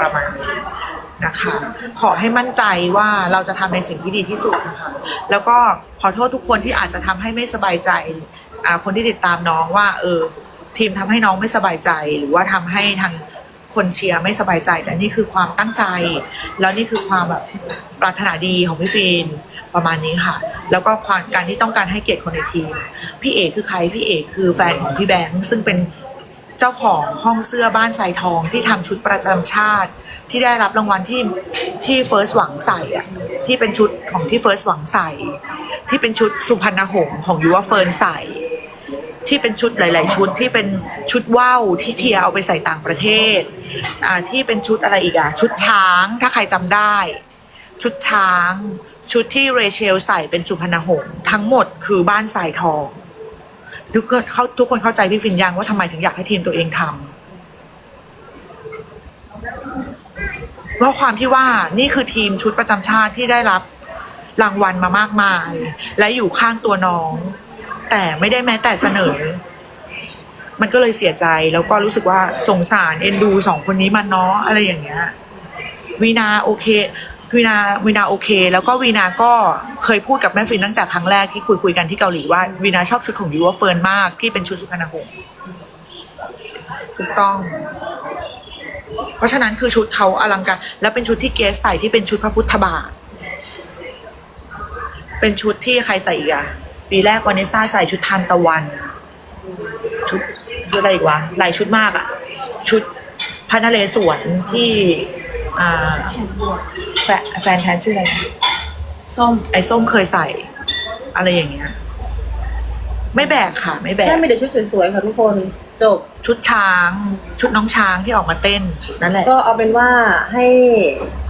ประมาณนี้นะคะ ขอให้มั่นใจว่าเราจะทำในสิ่งที่ดีที่สุดนะคะ แล้วก็ขอโทษทุกคนที่อาจจะทำให้ไม่สบายใจคนที่ติดตามน้องว่า เออ ทีมทำให้น้องไม่สบายใจ หรือว่าทำให้ทางคนเชียร์ไม่สบายใจ แต่นี่คือความตั้งใจ แล้วนี่คือความแบบปรารถนาดีของพี่ฟินประมาณนี้ค่ะ แล้วก็ความการที่ต้องการให้เกียรติคนในทีม พี่เอกคือใคร พี่เอกคือแฟนของพี่แบงค์ซึ่งเป็น เจ้าของห้องเสื้อบ้านทรายทองที่ทำชุดประจำชาติ ที่ได้รับรางวัลที่ที่เฟิร์สหวังใส่อะที่เป็นชุดของที่เฟิร์สหวังใส่ ที่เป็นชุดสุพรรณหงส์ของยูวเฟิร์นใส่ ที่เป็นชุดหลาย ๆ ชุดที่เป็นชุดว่าวที่เทียเอาไปใส่ต่างประเทศอ่าที่เป็นชุดอะไรอีกอะชุดช้างถ้าใครจำได้ ชุดช้าง ชุดที่เรเชลใส่เป็นสุพรรณหงส์ทั้งหมดคือบ้านสายทอง ทุกคนเขาทุกคนเข้าใจพี่ฟินยังว่าทำไมถึงอยากให้ทีมตัวเองทำเพราะความที่ว่านี่คือทีมชุดประจำชาติที่ได้รับรางวัลมามากมาย และอยู่ข้างตัวน้อง แต่ไม่ได้แม้แต่เสนอ มันก็เลยเสียใจแล้วก็รู้สึกว่าสงสารเอ็นดูสองคนนี้มันเนาะอะไรอย่างเงี้ยวีนาโอเค วีนาวีนาโอเค แล้วก็วีนาก็เคยพูดกับแม่ฟินตั้งแต่ครั้งแรกที่คุยคุยกันที่เกาหลีว่าวีนาชอบชุดของยูวเฟิร์นมากที่เป็นชุดสุพรรณหงส์ถูกต้อง เพราะฉะนั้นคือชุดเขาอลังการและเป็นชุดที่เกสใส่ที่เป็นชุดพระพุทธบาท เป็นชุดที่ใครใส่อีกอะปีแรกวานิสซาใส่ชุดทานตะวัน ชุดชุดอะไรอีกวะหลายชุดมากอะชุดพระนเรศวรที่อ่า นแฟนแทนชื่ออะไรนะส้มไอ้ส้มเคยใส่ อะไรอย่างเงี้ย ไม่แบกค่ะ ไม่แบก แค่มีแต่ชุดสวยๆค่ะทุกคนจบ ชุดช้าง ชุดน้องช้างที่ออกมาเต้นนั่นแหละ ก็เอาเป็นว่าให้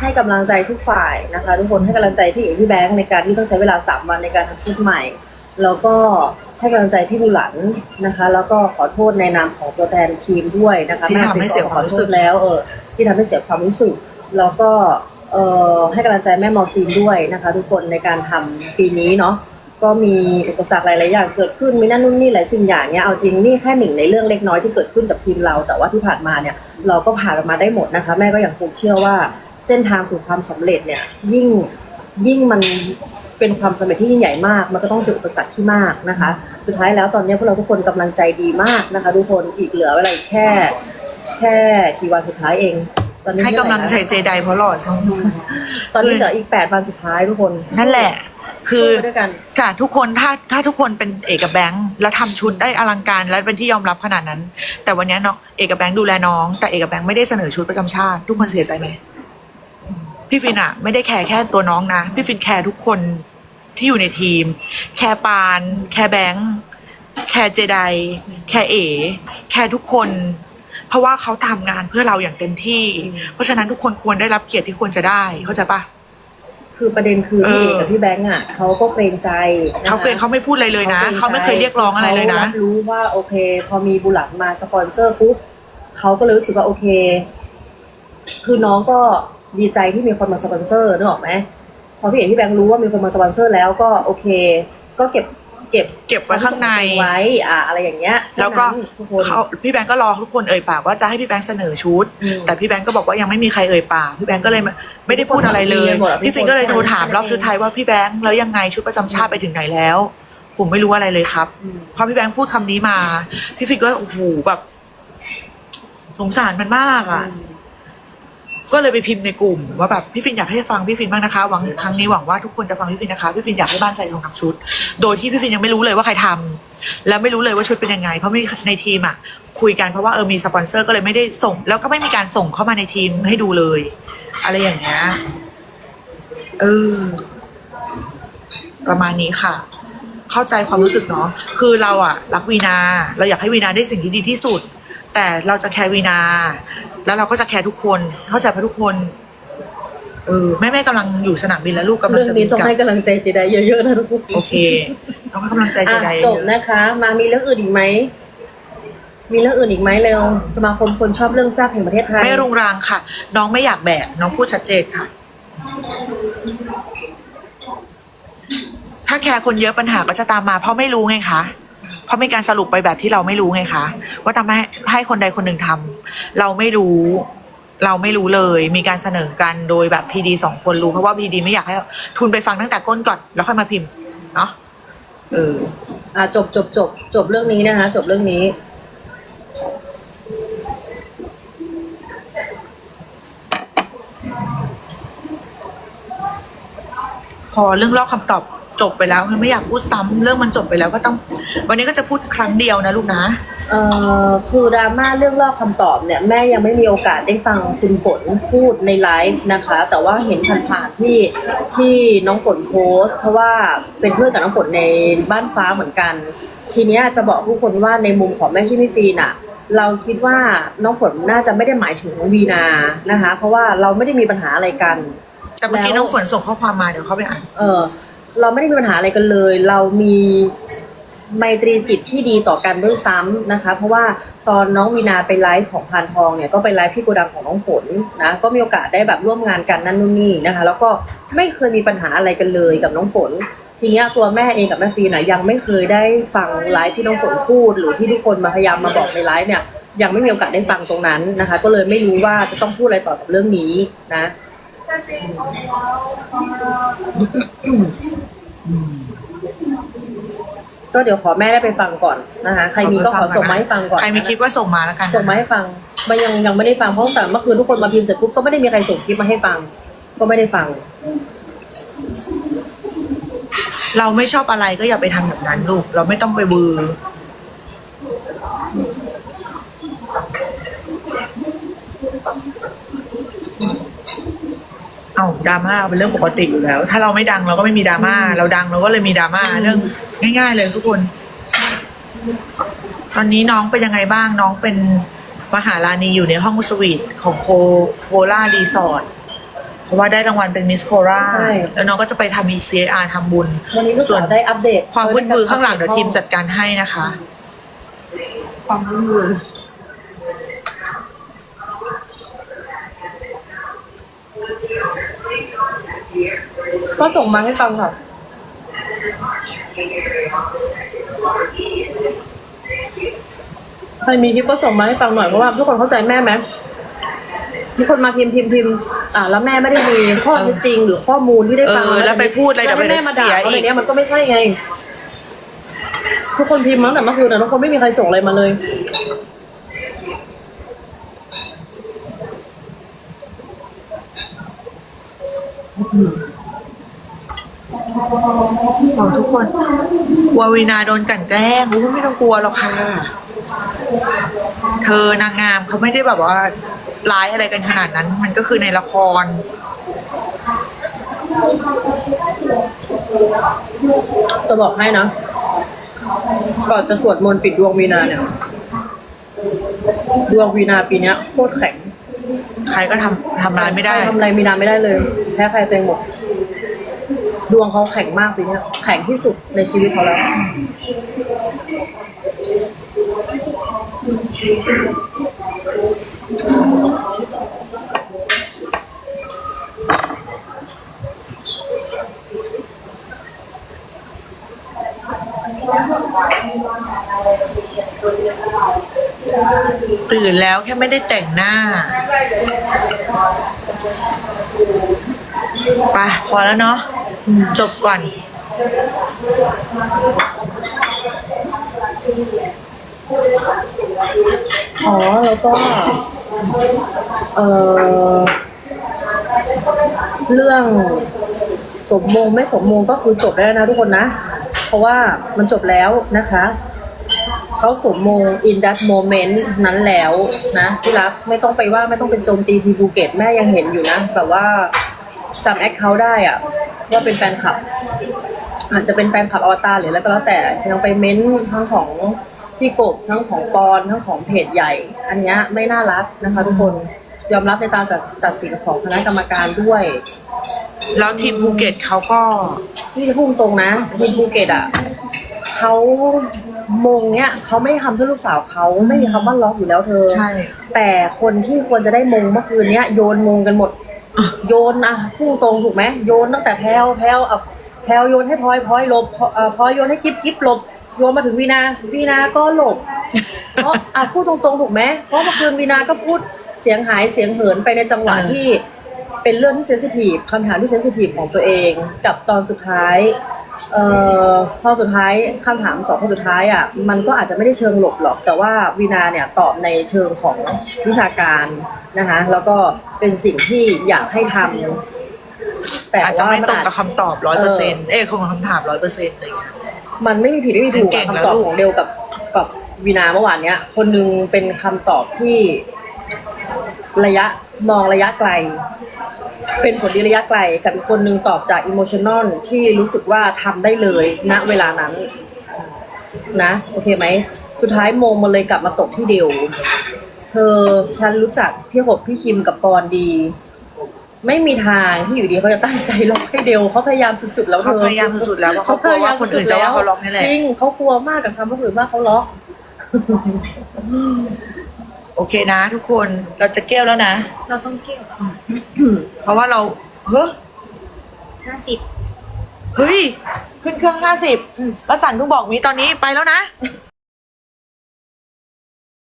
ให้กำลังใจทุกฝ่ายนะคะ ทุกคนให้กำลังใจพี่เอกพี่แบงค์ในการที่ต้องใช้เวลาสามวันในการทำชุดใหม่ แล้วก็ให้กำลังใจพี่บุหลันนะคะ แล้วก็ขอโทษในนามของตัวแทนทีมด้วยนะคะที่ทำให้เสียความรู้สึกขอโทษแล้วเออที่ทำให้เสียความรู้สึก แล้วก็เอ่อ ให้กำลังใจแม่มอร์ฟีนด้วยนะคะ ทุกคนในการทำปีนี้เนาะก็มีอุปสรรคหลาย ๆ อย่างเกิดขึ้นมีนั่นนู่นนี่หลายสิ่งอย่างเนี้ยเอาจริงนี่แค่หนึ่งในเรื่องเล็กน้อยที่เกิดขึ้นกับทีมเรา แต่ว่าที่ผ่านมาเนี่ยเราก็ผ่านมันมาได้หมดนะคะ แม่ก็ยังคงเชื่อว่าเส้นทางสู่ความสำเร็จเนี่ยยิ่งยิ่งมันเป็นความสำเร็จที่ยิ่งใหญ่มาก มันก็ต้องเจออุปสรรคที่มากนะคะ สุดท้ายแล้วตอนนี้พวกเราทุกคนกำลังใจดีมากนะคะ ทุกคนอีกเหลือเวลาอีกแค่ แค่กี่วันสุดท้ายเอง ตอนนี้ให้กำลังใจเจไดเพราะหล่อช่างตอนนี้เหลืออีกแปดวันสุดท้ายทุกคนนั่นแหละ คือสู้ด้วยกันค่ะทุกคนถ้าถ้าทุกคนเป็นเอกกับแบงค์แล้วทำชุดได้อลังการและเป็นที่ยอมรับขนาดนั้น แต่วันนี้เนาะเอกกับแบงค์ดูแลน้อง แต่เอกกับแบงค์ไม่ได้เสนอชุดประจำชาติ ทุกคนเสียใจไหมพี่ฟินอะไม่ได้แคร์แค่ตัวน้องนะ พี่ฟินแคร์ทุกคนที่อยู่ในทีม แคร์ปาน แคร์แบงค์แคร์เจไดแคร์เอแคร์ทุกคน เพราะว่าเขาทำงานเพื่อเราอย่างเต็มที่ เพราะฉะนั้นทุกคนควรได้รับเกียรติที่ควรจะได้เข้าใจปะคือประเด็นคือพี่เอกกับพี่แบงค์อะเขาก็เกรงใจนะคะเขาเคยเขาไม่พูดอะไรเลยนะเขาไม่เคยเรียกร้องอะไรเลยนะขารับรู้ว่าโอเค พอมีบุหลันมาสปอนเซอร์ปุ๊บเขาก็เลยรู้สึกว่าโอเค คือน้องก็ดีใจที่มีคนมาสปอนเซอร์นึกออกไหมพอพี่เอกพี่แบงค์รู้ว่ามีคนมาสปอนเซอร์แล้วก็โอเค ก็เก็บ เก็บเก็บไว้ข้างในไว้อ่าอะไรอย่างเงี้ย แล้วก็เท่านั้นทุกคนเขาพี่แบงก์ก็รอทุกคนเอ่ยปากว่าจะให้พี่แบงก์เสนอชุดอืมแต่พี่แบงก์ก็บอกว่ายังไม่มีใครเอ่ยปากพี่แบงก์ก็เลยไม่ไม่ได้พูดอะไรเลยหมดอะพี่พี่ฟินก็เลยโทรถามคนรอบชุดไทายว่าพี่แบงก์แล้วยังไงชุดประจำชาติไปถึงไหนแล้ว ผมไม่รู้อะไรเลยครับอืมพอพี่แบงค์พูดคำนี้มา พี่ฟินก็โอ้โหแบบสงสารมันมากอะ ก็เลยไปพิมพ์ในกลุ่มว่าแบบพี่ฟินอยากให้ฟังพี่ฟินบ้างนะคะหวังครั้งนี้หวังว่าทุกคนจะฟังพี่ฟินนะคะพี่ฟินอยากให้บ้านใจทองทำชุด โดยที่พี่ฟินยังไม่รู้เลยว่าใครทำแล้วไม่รู้เลยว่าชุดเป็นยังไง เพราะมีในทีมอะคุยกันเพราะว่าเออมีสปอนเซอร์ก็เลยไม่ได้ส่ง แล้วก็ไม่มีการส่งเข้ามาในทีมให้ดูเลย อะไรอย่างเงี้ยเออประมาณนี้ค่ะ เข้าใจความรู้สึกเนาะคือเราอะ รักวีนาเราอยากให้วีนาได้สิ่งที่ดีที่สุดแต่เราจะแคร์วีนา แล้วเราก็จะแคร์ทุกคน เข้าใจปะทุกคน เออแม่แม่กำลังอยู่สนามบินแล้วลูกกำลังเรื่องจะบินี้นต้องกลับให้กำลังใจเจไดเยอะๆนะทุกคนโอเคเราก็กำลังใจเจอะไดจบนะคะ มามีเรื่องอื่นอีกไหมมีเรื่องอื่นอีกไหมเร็วสมาคมคนชอบเรื่องแซ่บแห่งประเทศไทยไม่รุงรังค่ะ น้องไม่อยากแบกน้องพูดชัดเจนค่ะ ถ้าแคร์คนเยอะปัญหาก็จะตามมา เพราะไม่รู้ไงคะ เพราะมีการสรุปไปแบบที่เราไม่รู้ไงคะ ว่าทำให้ให้คนใดคนหนึ่งทำเราไม่รู้ เราไม่รู้เลย มีการเสนอกันโดยแบบพีดีสองคนรู้ เพราะว่าพีดีไม่อยากให้ทุนไปฟังตั้งแต่ก้นก่อนแล้วค่อยมาพิมพ์เนาะเอออ่าจบจบจบจบเรื่องนี้นะคะ จบเรื่องนี้พอเรื่องลอกคำตอบ จบไปแล้วคือไม่อยากพูดซ้ำเรื่องมันจบไปแล้วก็ต้อง วันนี้ก็จะพูดครั้งเดียวนะลูกนะ เอ่อคือดราม่าเรื่องลอกคำตอบเนี่ยแม่ยังไม่มีโอกาสได้ฟังคุณฝนพูดในไลฟ์นะคะ แต่ว่าเห็นผ่านๆที่ที่น้องฝนโพสต์เพราะว่าเป็นเพื่อนกับน้องฝนในบ้านฟ้าเหมือนกัน ทีเนี้ยจะบอกทุกคนว่าในมุมของแม่ชิมิฟีนอะเราคิดว่าน้องฝนน่าจะไม่ได้หมายถึงวีนานะคะ เพราะว่าเราไม่ได้มีปัญหาอะไรกัน แต่เมื่อกี้แล้วน้องฝนส่งข้อความมาเดี๋ยวเขาไปอ่าน เออ เราไม่ได้มีปัญหาอะไรกันเลย เรามีไมตรีจิตที่ดีต่อกันด้วยซ้ำนะคะ เพราะว่าตอนน้องวีนาไปไลฟ์ของพานทองเนี่ยก็ไปไลฟ์ที่โกดังของน้องฝนนะก็มีโอกาสได้แบบร่วมงานกันนั่นนู่นนี่นะคะ แล้วก็ไม่เคยมีปัญหาอะไรกันเลยกับน้องฝน ทีนี้ตัวแม่เองกับแม่ฟีนะยังไม่เคยได้ฟังไลฟ์ที่น้องฝนพูด หรือที่ทุกคนมาพยายามมาบอกในไลฟ์เนี่ยยังไม่มีโอกาสได้ฟังตรงนั้นนะคะ ก็เลยไม่รู้ว่าจะต้องพูดอะไรต่อกับเรื่องนี้นะ ก็เดี๋ยวขอแม่ได้ไปฟังก่อนนะคะ ใครมีก็ขอส่งมาให้ฟังก่อน ใครมีคลิปว่าส่งมาแล้วกันส่งมาให้ฟังไม่ยังยังไม่ได้ฟังเพราะตั้งแต่เมื่อคืนทุกคนมาพิมพ์เสร็จปุ๊บก็ไม่ได้มีใครส่งคลิปมาให้ฟัง ก็ไม่ได้ฟัง เราไม่ชอบอะไรก็อย่าไปทำแบบนั้นลูก เราไม่ต้องไปบือ เอาดราม่าเป็นเรื่องปกติอยู่แล้ว ถ้าเราไม่ดังเราก็ไม่มีดราม่าเราดังเราก็เลยมีดราม่าเรื่องง่าย ๆ เลยทุกคน ตอนนี้น้องเป็นยังไงบ้างน้องเป็นมหาลานีอยู่ในห้องสวีทของโคโคล่ารีสอร์ทเพราะว่าได้รางวัลเป็นมิสโคราใช่ แล้วน้องก็จะไปทำ ECR ทำบุญ วันนี้ลูกส่วสาน วได้อัปเดตความวุ่นมือข้างหลังเดี๋ยวทีมจัดการให้นะคะ ความวุ่นมือ ก็ส่งมาให้ฟังค่ะใครมีคลิปก็ส่งมาให้ฟังหน่อยเพราะว่าทุกคนเข้าใจแม่ไหมมีคนมาพิมพ์พิมพ์พิมพ์อ่าแล้วแม่ไม่ได้มีข้อเท็จจริง หรือข้อมูลที่ได้ฟังเออแล้วไปพูดอะไรแล้วให้เดี๋แม่ยวมาเสีด่ายเขาอีในกเนี้ยมันก็ไม่ใช่ไง ทุกคนพิมพ์มาตั้งแต่เมื่อคืนแต่ทุกคนไม่มีใครส่งอะไรมาเลย บอกทุกคนกลัววีนาโดนกลันแกล้งอู้ไม่ต้องกลัวหรอกค่ะ เธอนางงามเขาไม่ได้แบบว่าร้ายอะไรกันขนาดนั้น มันก็คือในละคร จะบอกให้นะ ก่อนจะสวดมนต์ปิดดวงวีนาเนี่ย ดวงวีนาปีเนี้ยโคตรแข็ง ใครก็ทำทำร้ายไม่ได้ ใครทำอะไรวีนาไม่ได้เลย แพ้ใครตัวเองหมด ดวงเขาแข็งมากปีเนี้ยแข็งที่สุดในชีวิตเขาแล้ว ตื่นแล้วแค่ไม่ได้แต่งหน้า ไปพอแล้วเนาะ จบก่อน อ๋อ แล้วก็ เออเรื่องสมมงไม่สมมงก็คือจบแล้วนะทุกคนนะ เพราะว่ามันจบแล้วนะคะเขาสมมง in that moment นั้นแล้วนะที่รักไม่ต้องไปว่าไม่ต้องเป็นโจมตีทีภูเกตแม่ยังเห็นอยู่นะ แบบว่าจำแอคเคาท์ได้อะ ว่าเป็นแฟนคลับ อาจจะเป็นแฟนคลับอวตารหรืออะไรก็แล้วแต่ยังไปเม้นทั้งของพี่กบทั้งของปอนทั้งของเพจใหญ่ อันเนี้ยไม่น่ารักนะคะทุกคนยอมรับในการตัดตัดสินของคณะกรรมการด้วย แล้วทีมภูเก็ตเขาก็นี่จะพูดตรงนะทีมภูเก็ตอะเขามงเนี้ยเขาไม่ได้ทำเพื่อลูกสาวเขาไม่มีคำว่าล็อกอยู่แล้วเธอ ใช่ แต่คนที่ควรจะได้มงเมื่อคืนเนี้ยโยนมงกันหมด โยนอะพูดตรงถูกไหมโยนตั้งแต่แพลวแพลวอะแพลวโยนให้พลอยพลอยหลบพอเอ่อพลอยโยนให้กิ๊บกิ๊บหลบโยนมาถึงวีนาวีนาก็หลบเพราะอะพูดตรงๆถูกไหมเพราะเมื่อคืนวีนาก็พูดเสียงหายเสียงเหินไปในจังหวะที่ เป็นเรื่องที่เซนซิทีฟคำถามที่เซนซิทีฟของตัวเอง กับตอนสุดท้ายเอ่อพอสุดท้ายคำถามสองข้อสุดท้ายอะมันก็อาจจะไม่ได้เชิงหลบหรอก แต่ว่าวีนาเนี่ยตอบในเชิงของวิชาการนะคะแล้วก็เป็นสิ่งที่อยากให้ทำแต่อาจจะว่าไม่มันตรงอาจ กับคำตอบร้อยเปอร์เซ็นต์เอ้ยคงกับคำถามร้อยเปอร์เซ็นต์อะไรอย่างเงี้ย มันไม่มีผิดไม่มีถูกเก่อะงแล้วคำตอบลูก ของเดวกับกับวีนาเมื่อวานเนี้ย คนหนึงเป็นคำตอบที่ ระยะมองระยะไกล เป็นผลดีระยะไกล กับอีกคนหนึงตอบจากอิโมชัน a ลที่รู้สึกว่าทำได้เลยณเวลานั้น นะโอเคไหม สุดท้ายโมงมันเลยกลับมาตกที่เดียว เธอฉันรู้จักพี่หบพี่คิมกับปอนดี ไม่มีทางที่อยู่ดีเขาจะตั้งใจล็อกให้เดวเขาพยายามสุดๆแล้วเธเขาอ พยายามสุดๆแล้วเพราะเขากลัวว่าคนอื่นจะว่าเขาล็อกนี่แหละจริงเขากลัวมากกับคำว่าคนอื่นว่าเขาล็อก โอเคนะ ทุกคนเราจะเก้วแล้วนะ เราต้องเกี่ยวเพราะว่าเราเฮ้ยห้าสิบเฮ้ย ขึ้นเครื่องห้าสิบแล้วจันเพิ่งบอกมีตอนนี้ไปแล้วนะ